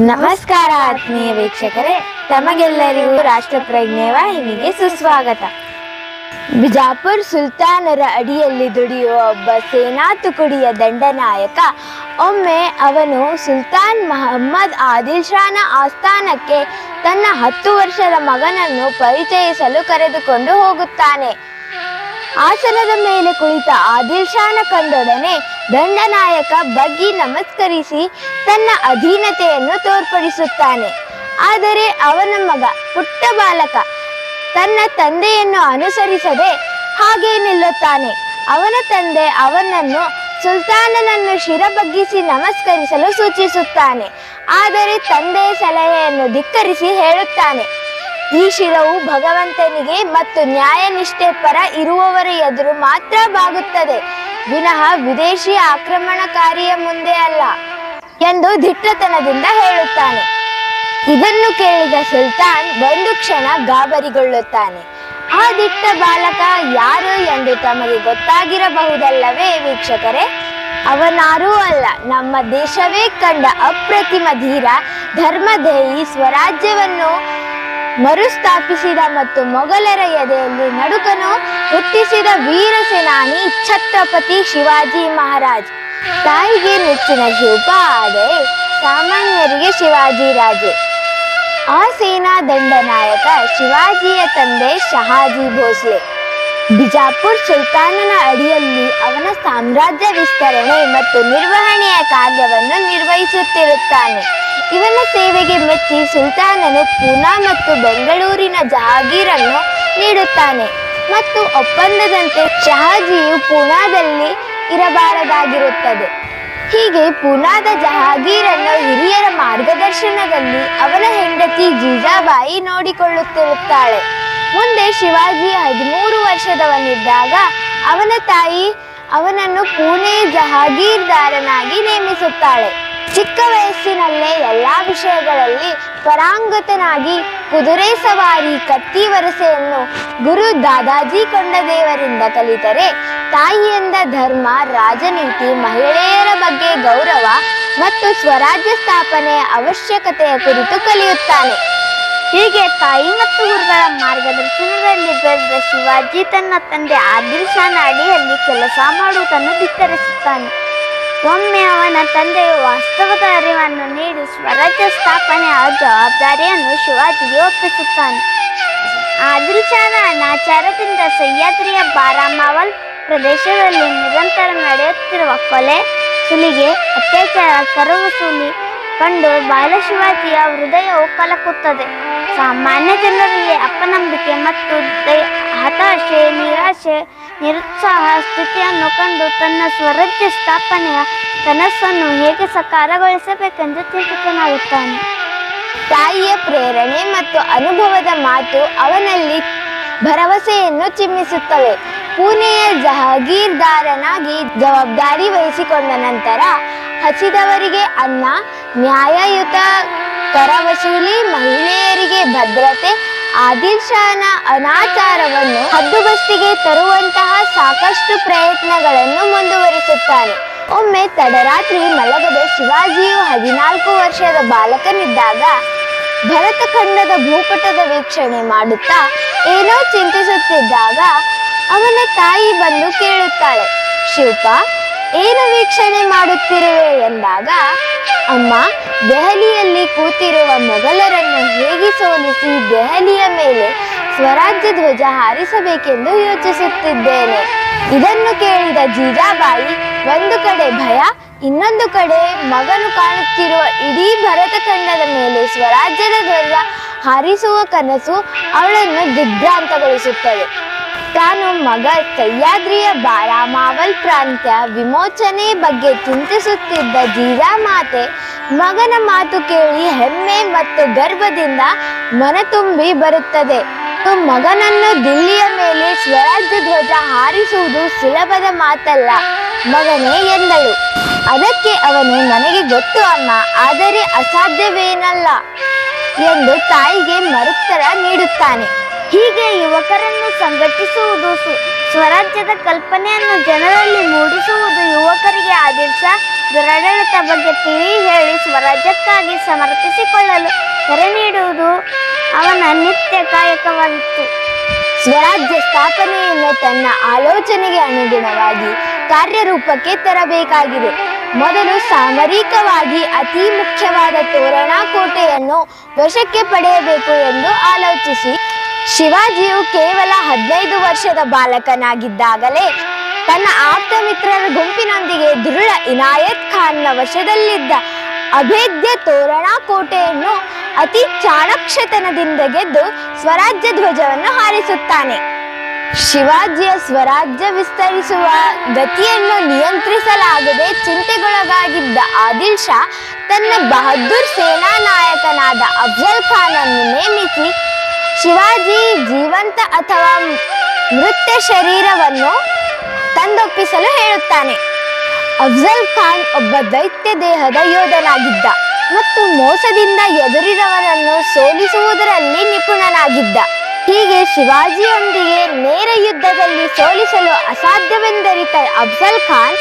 ನಮಸ್ಕಾರ ಆತ್ಮೀಯ ವೀಕ್ಷಕರೇ, ತಮಗೆಲ್ಲರಿಗೂ ರಾಷ್ಟ್ರಪ್ರಜ್ಞೆ ವಾಹಿನಿಗೆ ಸುಸ್ವಾಗತ. ಬಿಜಾಪುರ್ ಸುಲ್ತಾನರ ಅಡಿಯಲ್ಲಿ ದುಡಿಯುವ ಒಬ್ಬ ಸೇನಾ ತುಕುಡಿಯ ದಂಡನಾಯಕ, ಒಮ್ಮೆ ಅವನು ಸುಲ್ತಾನ್ ಮಹಮ್ಮದ್ ಆದಿಲ್ ಶಾನ ಆಸ್ಥಾನಕ್ಕೆ ತನ್ನ ಹತ್ತು ವರ್ಷದ ಮಗನನ್ನು ಪರಿಚಯಿಸಲು ಕರೆದುಕೊಂಡು ಹೋಗುತ್ತಾನೆ. ಆಸನದ ಮೇಲೆ ಕುಳಿತ ಆದಿಲ್ ಶಾನ ಕಂಡೊಡನೆ ದಂಡನಾಯಕ ಬಗ್ಗಿ ನಮಸ್ಕರಿಸಿ ತನ್ನ ಅಧೀನತೆಯನ್ನು ತೋರ್ಪಡಿಸುತ್ತಾನೆ. ಆದರೆ ಅವನ ಮಗ ಪುಟ್ಟ ಬಾಲಕ ತನ್ನ ತಂದೆಯನ್ನು ಅನುಸರಿಸದೆ ಹಾಗೆ ನಿಲ್ಲುತ್ತಾನೆ. ಅವನ ತಂದೆ ಅವನನ್ನು ಸುಲ್ತಾನನನ್ನು ಶಿರಬಗ್ಗಿಸಿ ನಮಸ್ಕರಿಸಲು ಸೂಚಿಸುತ್ತಾನೆ. ಆದರೆ ತಂದೆಯ ಸಲಹೆಯನ್ನು ಧಿಕ್ಕರಿಸಿ ಹೇಳುತ್ತಾನೆ. ಈ ಶಿರವು ಭಗವಂತನಿಗೆ ಮತ್ತು ನ್ಯಾಯನಿಷ್ಠೆ ಪರ ಇರುವವರ ಎದುರು ಮಾತ್ರ ಬಾಗುತ್ತದೆ. ವಿನಃ ವಿದೇಶಿ ಆಕ್ರಮಣಕಾರಿಯ ಮುಂದೆ ಅಲ್ಲ. ಎಂದು ದಿಟ್ಟತನದಿಂದ ಹೇಳುತ್ತಾನೆ. ಇದನ್ನು ಕೇಳಿದ ಸುಲ್ತಾನ್ ಒಂದು ಕ್ಷಣ ಗಾಬರಿಗೊಳ್ಳುತ್ತಾನೆ. ಆ ದಿಟ್ಟ ಬಾಲಕ ಯಾರು ಎಂದು ತಮಗೆ ಗೊತ್ತಾಗಿರಬಹುದಲ್ಲವೇ ವೀಕ್ಷಕರೇ? ಅವನಾರೂ ಅಲ್ಲ, ನಮ್ಮ ದೇಶವೇ ಕಂಡ ಅಪ್ರತಿಮ ಧೀರ, ಧರ್ಮದೇಹಿ, ಸ್ವರಾಜ್ಯವನ್ನು ಮರುಸ್ಥಾಪಿಸಿದ ಮತ್ತು ಮೊಘಲರ ಎದೆಯಲ್ಲಿ ನಡುಕನು ಹುಟ್ಟಿಸಿದ ವೀರ ಸೇನಾನಿ ಛತ್ರಪತಿ ಶಿವಾಜಿ ಮಹಾರಾಜ್. ತಾಯಿಗೆ ನೆಚ್ಚಿನ ಶಿಲ್ಪ ಆದರೆ ಸಾಮಾನ್ಯರಿಗೆ ಶಿವಾಜಿ ರಾಜೆ. ಆ ಸೇನಾ ದಂಡನಾಯಕ ಶಿವಾಜಿಯ ತಂದೆ ಶಹಾಜಿ ಭೋಸ್ಲೆ. ಬಿಜಾಪುರ್ ಸುಲ್ತಾನನ ಅಡಿಯಲ್ಲಿ ಅವನ ಸಾಮ್ರಾಜ್ಯ ವಿಸ್ತರಣೆ ಮತ್ತು ನಿರ್ವಹಣೆಯ ಕಾರ್ಯವನ್ನು ನಿರ್ವಹಿಸುತ್ತಿರುತ್ತಾನೆ. ಇವನ ಸೇವೆಗೆ ಮೆಚ್ಚಿ ಸುಲ್ತಾನನು ಪೂನಾ ಮತ್ತು ಬೆಂಗಳೂರಿನ ಜಹಾಗೀರನ್ನು ನೀಡುತ್ತಾನೆ. ಮತ್ತು ಒಪ್ಪಂದದಂತೆ ಶಹಾಜಿಯು ಪೂನಾದಲ್ಲಿ ಇರಬಾರದಾಗಿರುತ್ತದೆ. ಹೀಗೆ ಪೂನಾದ ಜಹಾಗೀರನ್ನ ಹಿರಿಯರ ಮಾರ್ಗದರ್ಶನದಲ್ಲಿ ಅವನ ಹೆಂಡತಿ ಜೀಜಾಬಾಯಿ ನೋಡಿಕೊಳ್ಳುತ್ತಿರುತ್ತಾಳೆ ಮುಂದೆ ಶಿವಾಜಿ ಹದಿಮೂರು ವರ್ಷದವನಿದ್ದಾಗ ಅವನ ತಾಯಿ ಅವನನ್ನು ಪುಣೆ ಜಹಾಗೀರ್ದಾರನಾಗಿ ನೇಮಿಸುತ್ತಾಳೆ. ಚಿಕ್ಕ ವಯಸ್ಸಿನಲ್ಲೇ ಎಲ್ಲಾ ವಿಷಯಗಳಲ್ಲಿ ಪರಾಂಗತನಾಗಿ ಕುದುರೆ ಸವಾರಿ ಕತ್ತಿ ವರಸೆಯನ್ನು ಗುರು ದಾದಾಜಿ ಕೊಂಡದೇವರಿಂದ ಕಲಿತರೆ. ತಾಯಿಯಿಂದ ಧರ್ಮ, ರಾಜನೀತಿ, ಮಹಿಳೆಯರ ಬಗ್ಗೆ ಗೌರವ ಮತ್ತು ಸ್ವರಾಜ್ಯ ಸ್ಥಾಪನೆಯ ಅವಶ್ಯಕತೆಯ ಕುರಿತು ಕಲಿಯುತ್ತಾನೆ. ಹೀಗೆ ತಾಯಿ ಮತ್ತು ಗುರುಗಳ ಮಾರ್ಗದರ್ಶನದಲ್ಲಿ ಬೆಳೆದ ಶಿವಾಜಿ ತನ್ನ ತಂದೆ ಆದಿಲ್ ಶಾನ ಅಡಿಯಲ್ಲಿ ಕೆಲಸ ಮಾಡುವುದನ್ನು ಧಿಕ್ಕರಿಸುತ್ತಾನೆ ಒಮ್ಮೆ ಅವನ ತಂದೆಯು ವಾಸ್ತವದ ಅರಿವನ್ನು ನೀಡಿ ಸ್ವರಾಜ್ಯ ಸ್ಥಾಪನೆಯ ಜವಾಬ್ದಾರಿಯನ್ನು ಶಿವಾಜಿಗೆ ಒಪ್ಪಿಸುತ್ತಾನೆ. ಆದಿಲ್ ಶಾನ ಅನಾಚಾರದಿಂದ ಸಹ್ಯಾದ್ರಿಯ ಬಾರಾಮಾವಲ್ ಪ್ರದೇಶದಲ್ಲಿ ನಿರಂತರ ನಡೆಯುತ್ತಿರುವ ಕೊಲೆ, ಸುಲಿಗೆ, ಅತ್ಯಾಚಾರ ಕರವಸೂಲಿ ಕಂಡು ಬಾಲ ಶಿವಾಜಿಯ ಹೃದಯವು ಕಲಕುತ್ತದೆ. ಸಾಮಾನ್ಯ ಜನರಲ್ಲಿ ಅಪನಂಬಿಕೆ ಮತ್ತು ಹತಾಶೆ, ನಿರಾಶೆ ನಿರುತ್ಸಾಹ ಸ್ಥಿತಿಯನ್ನು ಕಂಡು ತನ್ನ ಸ್ವರಾಜ್ಯ ಸ್ಥಾಪನೆಯ ಕನಸನ್ನು ಹೇಗೆ ಸಕಾರಗೊಳಿಸಬೇಕೆಂದು ಚಿಂತಿತನಾಗುತ್ತಾನೆ. ತಾಯಿಯ ಪ್ರೇರಣೆ ಮತ್ತು ಅನುಭವದ ಮಾತು ಅವನಲ್ಲಿ ಭರವಸೆಯನ್ನು ಚಿಮ್ಮಿಸುತ್ತವೆ. ಪುಣೆಯ ಜಹಗೀರ್ದಾರನಾಗಿ ಜವಾಬ್ದಾರಿ ವಹಿಸಿಕೊಂಡ ನಂತರ ಹಸಿದವರಿಗೆ ಅನ್ನ, ನ್ಯಾಯಯುತ ಕರ ವಸೂಲಿ ಮಹಿಳೆಯರಿಗೆ ಭದ್ರತೆ ಆದಿಲ್ ಶಾನ ಅನಾಚಾರವನ್ನು ಹದ್ದುಬಸ್ತಿಗೆ ತರುವಂತಹ ಸಾಕಷ್ಟು ಪ್ರಯತ್ನಗಳನ್ನು ಮುಂದುವರಿಸುತ್ತಾನೆ. ಒಮ್ಮೆ ತಡರಾತ್ರಿ ಮಲಗದೆ ಶಿವಾಜಿಯು ಹದಿನಾಲ್ಕು ವರ್ಷದ ಬಾಲಕನಿದ್ದಾಗ ಭರತಖಂಡದ ಭೂಪಟದ ವೀಕ್ಷಣೆ ಮಾಡುತ್ತಾ ಏನೋ ಚಿಂತಿಸುತ್ತಿದ್ದಾಗ ಅವನ ತಾಯಿ ಬಂದು ಕೇಳುತ್ತಾಳೆ ಶಿಲ್ಪ ಏನು ವೀಕ್ಷಣೆ ಮಾಡುತ್ತಿರುವೆ? ಎಂದಾಗ ಅಮ್ಮ, ದೆಹಲಿಯಲ್ಲಿ ಕೂತಿರುವ ಮೊಘಲರನ್ನು ಹೇಗೆ ಸೋಲಿಸಿ ದೆಹಲಿಯ ಮೇಲೆ ಸ್ವರಾಜ್ಯ ಧ್ವಜ ಹಾರಿಸಬೇಕೆಂದು ಯೋಚಿಸುತ್ತಿದ್ದೇನೆ. ಇದನ್ನು ಕೇಳಿದ ಜೀಜಾಬಾಯಿ, ಒಂದು ಕಡೆ ಭಯ, ಇನ್ನೊಂದು ಕಡೆ ಮಗನು ಕಾಣುತ್ತಿರುವ ಇಡೀ ಭರತಖಂಡದ ಮೇಲೆ ಸ್ವರಾಜ್ಯದ ಧ್ವಜ ಹಾರಿಸುವ ಕನಸು ಅವಳನ್ನು ದಿಗ್ಭ್ರಾಂತಗೊಳಿಸುತ್ತದೆ. ತಾನು ಮಗ ಸಹ್ಯಾದ್ರಿಯ ಬಾರಾಮಾವಲ್ ಪ್ರಾಂತ್ಯ ವಿಮೋಚನೆ ಬಗ್ಗೆ ಚಿಂತಿಸುತ್ತಿದ್ದ ಜೀಜಾಮಾತೆ ಮಗನ ಮಾತು ಕೇಳಿ ಹೆಮ್ಮೆ ಮತ್ತು ಗರ್ವದಿಂದ ಮನತುಂಬಿ ಬರುತ್ತದೆ. ಮತ್ತು ಮಗನನ್ನು ದಿಲ್ಲಿಯ ಮೇಲೆ ಸ್ವರಾಜ್ಯ ಧ್ವಜ ಹಾರಿಸುವುದು ಸುಲಭದ ಮಾತಲ್ಲ, ಮಗನೇ ಎಂದಳು. ಅದಕ್ಕೆ ಅವನು, ನನಗೆ ಗೊತ್ತು ಅಮ್ಮ, ಆದರೆ ಅಸಾಧ್ಯವೇನಲ್ಲ? ಎಂದು ತಾಯಿಗೆ ಮರುತ್ತರ ನೀಡುತ್ತಾನೆ. ಹೀಗೆ ಯುವಕರನ್ನು ಸಂಘಟಿಸುವುದು ಸ್ವರಾಜ್ಯದ ಕಲ್ಪನೆಯನ್ನು ಜನರಲ್ಲಿ ಮೂಡಿಸುವುದು ಯುವಕರಿಗೆ ಆದೇಶ ಶಾ ದುರಾಡಳಿತ ಬಗ್ಗೆ ತಿಳಿ ಹೇಳಿ ಸ್ವರಾಜ್ಯಕ್ಕಾಗಿ ಸಮರ್ಥಿಸಿಕೊಳ್ಳಲು ಕರೆ ನೀಡುವುದು ಅವನ ನಿತ್ಯ ಕಾಯಕವಾಗಿತ್ತು. ಸ್ವರಾಜ್ಯ ಸ್ಥಾಪನೆಯನ್ನು ತನ್ನ ಆಲೋಚನೆಗೆ ಅನುಗುಣವಾಗಿ ಕಾರ್ಯರೂಪಕ್ಕೆ ತರಬೇಕಾಗಿದೆ. ಮೊದಲು ಸಾಮರಿಕವಾಗಿ ಅತಿ ಮುಖ್ಯವಾದ ತೋರಣ ಕೋಟೆಯನ್ನು ವಶಕ್ಕೆ ಪಡೆಯಬೇಕು ಎಂದು ಆಲೋಚಿಸಿ. ಶಿವಾಜಿಯು ಕೇವಲ ಹದಿನೈದು ವರ್ಷದ ಬಾಲಕನಾಗಿದ್ದಾಗಲೇ ತನ್ನ ಆಪ್ತ ಮಿತ್ರರ ಗುಂಪಿನೊಂದಿಗೆ ದೃಢ ಇನಾಯತ್ ಖಾನ್ನ ವಶದಲ್ಲಿದ್ದ ಅಭೇದ್ಯ ತೋರಣಾ ಕೋಟೆಯನ್ನು ಅತಿ ಚಾಣಕ್ಷತನದಿಂದ ಗೆದ್ದು ಸ್ವರಾಜ್ಯ ಧ್ವಜವನ್ನು ಹಾರಿಸುತ್ತಾನೆ. ಶಿವಾಜಿಯ ಸ್ವರಾಜ್ಯ ವಿಸ್ತರಿಸುವ ಗತಿಯನ್ನು ನಿಯಂತ್ರಿಸಲಾಗದೆ ಚಿಂತೆಗೊಳಗಾಗಿದ್ದ ಆದಿಲ್ ಶಾ ತನ್ನ ಬಹದ್ದೂರ್ ಸೇನಾ ನಾಯಕನಾದ ಅಫ್ಜಲ್ ಅನ್ನು ನೇಮಿಸಿ ಶಿವಾಜಿ ಜೀವಂತ ಅಥವಾ ಮೃತ ಶರೀರವನ್ನು ತಂದೊಪ್ಪಿಸಲು ಹೇಳುತ್ತಾನೆ. ಅಫ್ಜಲ್ ಖಾನ್ ಒಬ್ಬ ದೈತ್ಯ ದೇಹದ ಯೋಧನಾಗಿದ್ದ ಮತ್ತು ಮೋಸದಿಂದ ಎದುರಿದವನನ್ನು ಸೋಲಿಸುವುದರಲ್ಲಿ ನಿಪುಣನಾಗಿದ್ದ. ಹೀಗೆ ಶಿವಾಜಿಯೊಂದಿಗೆ ನೇರ ಯುದ್ಧದಲ್ಲಿ ಸೋಲಿಸಲು ಅಸಾಧ್ಯವೆಂದರಿತ ಅಫ್ಜಲ್ ಖಾನ್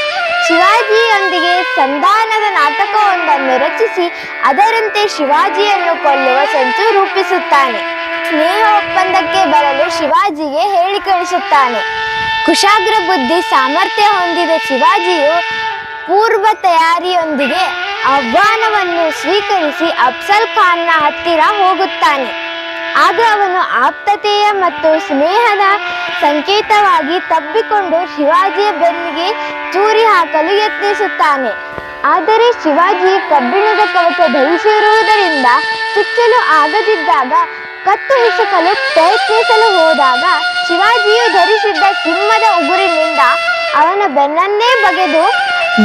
ಶಿವಾಜಿಯೊಂದಿಗೆ ಸಂಧಾನದ ನಾಟಕವೊಂದನ್ನು ರಚಿಸಿ ಅದರಂತೆ ಶಿವಾಜಿಯನ್ನು ಕೊಲ್ಲುವ ಸಂಚು ರೂಪಿಸುತ್ತಾನೆ. ಸ್ನೇಹ ಒಪ್ಪಂದಕ್ಕೆ ಬರಲು ಶಿವಾಜಿಗೆ ಹೇಳಿ ಕಳಿಸುತ್ತಾನೆ ಕುಶಾಗ್ರ ಬುದ್ಧಿ ಸಾಮರ್ಥ್ಯ ಹೊಂದಿದ ಶಿವಾಜಿಯು ಪೂರ್ವ ತಯಾರಿಯೊಂದಿಗೆ ಆಹ್ವಾನವನ್ನು ಸ್ವೀಕರಿಸಿ ಅಫ್ಸಲ್ ಖಾನ್ನ ಹತ್ತಿರ ಹೋಗುತ್ತಾನೆ. ಆಗ ಅವನು ಆಪ್ತತೆಯ ಮತ್ತು ಸ್ನೇಹದ ಸಂಕೇತವಾಗಿ ತಬ್ಬಿಕೊಂಡು ಶಿವಾಜಿಯ ಬೆನ್ನಿಗೆ ಚೂರಿ ಹಾಕಲು ಯತ್ನಿಸುತ್ತಾನೆ. ಆದರೆ ಶಿವಾಜಿ ಕಬ್ಬಿಣದ ಕವಚ ಧರಿಸಿರುವುದರಿಂದ ಚುಚ್ಚಲು ಆಗದಿದ್ದಾಗ ಕತ್ತು ಹಿಸುಕಲು ಪ್ರಯತ್ನಿಸಲು ಹೋದಾಗ ಶಿವಾಜಿಯು ಧರಿಸಿದ್ದ ಸಿಂಹದ ಉಗುರಿನಿಂದ ಅವನ ಬೆನ್ನನ್ನೇ ಬಗೆದು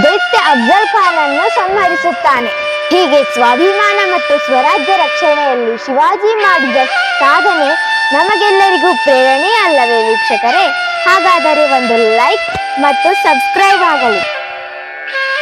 ದೈತ್ಯ ಅಫ್ಜಲ್ ಖಾನನ್ನು ಸಂಹರಿಸುತ್ತಾನೆ. ಹೀಗೆ ಸ್ವಾಭಿಮಾನ ಮತ್ತು ಸ್ವರಾಜ್ಯ ರಕ್ಷಣೆಯಲ್ಲಿ ಶಿವಾಜಿ ಮಾಡಿದ ಸಾಧನೆ ನಮಗೆಲ್ಲರಿಗೂ ಪ್ರೇರಣೆ ಅಲ್ಲವೇ ವೀಕ್ಷಕರೇ? ಹಾಗಾದರೆ ಒಂದು ಲೈಕ್ ಮತ್ತು ಸಬ್ಸ್ಕ್ರೈಬ್ ಆಗಲಿ.